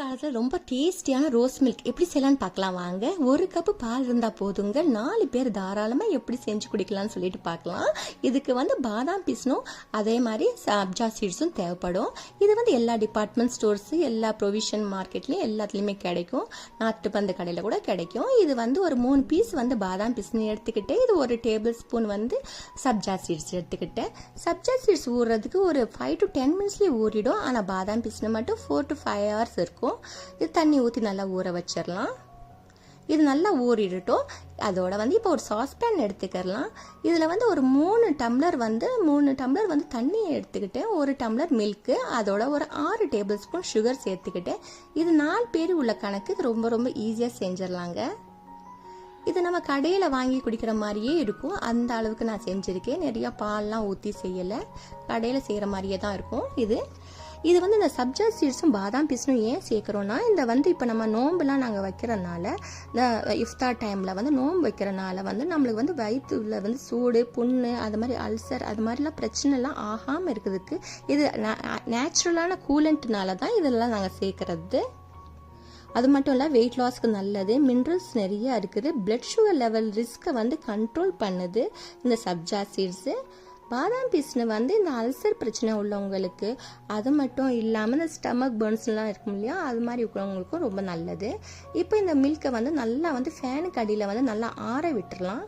காலத்தில் ரொம்ப டேஸ்டியான ரோஸ் மில்க் எப்படி செய்யலான்னு பார்க்கலாம். வாங்க ஒரு கப்பு பால் இருந்தால் போதுங்க. நாலு பேர் தாராளமாக எப்படி செஞ்சு குடிக்கலாம்னு சொல்லிட்டு பார்க்கலாம். இதுக்கு வந்து பாதாம் பிஸ்னும் அதே மாதிரி சப்ஜா சீட்ஸும் தேவைப்படும். இது வந்து எல்லா டிபார்ட்மெண்ட் ஸ்டோர்ஸு எல்லா ப்ரொவிஷன் மார்க்கெட்லேயும் எல்லாத்துலேயுமே கிடைக்கும். நாட்டு பந்து கடையில் கூட கிடைக்கும். இது வந்து ஒரு மூணு பீஸ் வந்து பாதாம் பிஸ்னு எடுத்துக்கிட்டு இது ஒரு டேபிள் ஸ்பூன் வந்து சப்ஜா சீட்ஸ் எடுத்துக்கிட்டேன் சப்ஜா சீட்ஸ் ஊறுறதுக்கு ஒரு ஃபைவ் டு டென் மினிட்ஸ்லேயே ஊறிடும். ஆனால் பாதாம் பீஸ்னு மட்டும் ஃபோர் டு ஃபைவ் ஹவர்ஸ் இருக்கும். இது தண்ணி ஊற்றி நல்லா ஊற வச்சிடலாம் இது நல்லா ஊறிடட்டும். அதோட வந்து இப்போ ஒரு சாஸ்பேன் எடுத்துக்கிறலாம். இதில் வந்து ஒரு மூணு டம்ளர் வந்து மூணு டம்ளர் வந்து தண்ணி எடுத்துக்கிட்டு ஒரு டம்ளர் மில்க்கு அதோட ஒரு ஆறு டேபிள் ஸ்பூன் சுகர் சேர்த்துக்கிட்டு இது நாலு பேர் உள்ள கணக்கு இது ரொம்ப ரொம்ப ஈஸியாக செஞ்சிடலாங்க இது நம்ம கடையில் வாங்கி குடிக்கிற மாதிரியே இருக்கும். அந்த அளவுக்கு நான் செஞ்சுருக்கேன். நிறையா பால்லாம் ஊற்றி செய்யலை. கடையில் செய்கிற மாதிரியே தான் இருக்கும். இது இது வந்து இந்த சப்ஜா சீட்ஸும் பாதாம் பீஸும் ஏன் சேர்க்குறோன்னா இந்த வந்து இப்போ நம்ம நோம்புலாம் நாங்கள் வைக்கிறனால இந்த இஃப்தார் டைமில் வந்து நோம்பு வைக்கிறனால வந்து நம்மளுக்கு வந்து வயிற்றுல வந்து சூடு புண்ணு அது மாதிரி அல்சர் அது மாதிரிலாம் பிரச்சனைலாம் ஆகாமல் இருக்கிறதுக்கு இது நேச்சுரலான கூலண்ட்னால தான் இதெல்லாம் நாங்கள் சேர்க்குறது. அது மட்டும் இல்லை வெயிட் லாஸ்க்கு நல்லது மினரல்ஸ் நிறையா இருக்குது பிளட் சுகர் லெவல் ரிஸ்க்கை வந்து கண்ட்ரோல் பண்ணுது இந்த சப்ஜா சீட்ஸு பாதாம் பீஸ்னு வந்து இந்த அல்சர் பிரச்சனை உள்ளவங்களுக்கு அது மட்டும் இல்லாமல் இந்த ஸ்டமக் பர்ன்ஸ்லாம் இருக்கும் இல்லையா? அது மாதிரி இருக்கிறவங்களுக்கும் ரொம்ப நல்லது. இப்போ இந்த மில்கை வந்து நல்லா வந்து ஃபேனுக்கு அடியில் வந்து நல்லா ஆற விட்டுடலாம்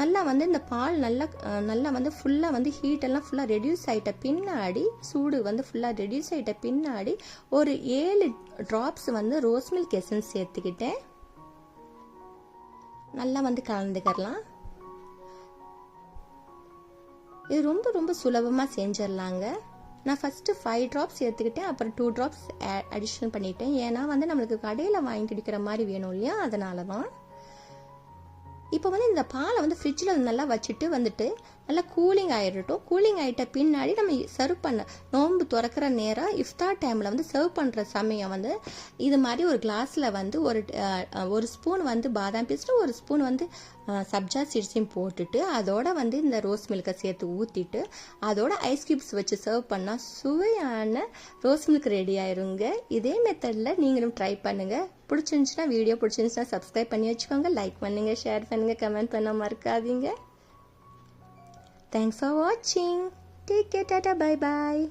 நல்லா வந்து இந்த பால் நல்லா நல்லா வந்து ஃபுல்லாக வந்து ஹீட்டெல்லாம் ஃபுல்லாக ரெடியூஸ் ஆகிட்ட பின்னாடி சூடு வந்து ஃபுல்லாக ரெடியூஸ் ஆகிட்ட பின்னாடி ஒரு ஏழு ட்ராப்ஸ் வந்து ரோஸ் மில்க் எசன்ஸ் சேர்த்துக்கிட்டேன் நல்லா வந்து கலந்துக்கிறலாம். இது ரொம்ப ரொம்ப சுலபமாக செஞ்சிடலாங்க. நான் ஃபஸ்ட்டு ஃபைவ் ட்ராப்ஸ் எடுத்துக்கிட்டேன் அப்புறம் டூ ட்ராப்ஸ் அடிஷனல் பண்ணிட்டேன். ஏன்னா வந்து நம்மளுக்கு கடையில் வாங்கி குடிக்கிற மாதிரி வேணும் இல்லையா? அதனால தான் இப்போ வந்து இந்த பாலை வந்து ஃப்ரிட்ஜில் நல்லா வச்சுட்டு வந்துட்டு நல்லா கூலிங் ஆகிடட்டும் கூலிங் ஆகிட்ட பின்னாடி நம்ம சர்வ் பண்ண நோன்பு திறக்கிற நேரம் இஃப்தார் டைமில் வந்து சர்வ் பண்ணுற சமயம் வந்து இது மாதிரி ஒரு கிளாஸில் வந்து ஒரு ஒரு ஸ்பூன் வந்து பாதாம் பீஸ்ட்டு ஒரு ஸ்பூன் வந்து சப்ஜா சீட்ஸையும் போட்டுட்டு அதோட வந்து இந்த ரோஸ் மில்கை சேர்த்து ஊற்றிட்டு அதோட ஐஸ் கியூப்ஸ் வச்சு சர்வ் பண்ணால் சுவையான ரோஸ் மில்க் ரெடி ஆயிருங்க. இதே மெத்தடில் நீங்களும் ட்ரை பண்ணுங்கள் பிடிச்சிருந்துச்சுன்னா வீடியோ பிடிச்சிருந்துச்சுன்னா சப்ஸ்கிரைப் பண்ணி வச்சுக்கோங்க. லைக் பண்ணுங்கள் ஷேர் பண்ணுங்கள் கமெண்ட் பண்ண மறக்காதீங்க. Thanks for watching. Take care, tata, bye bye.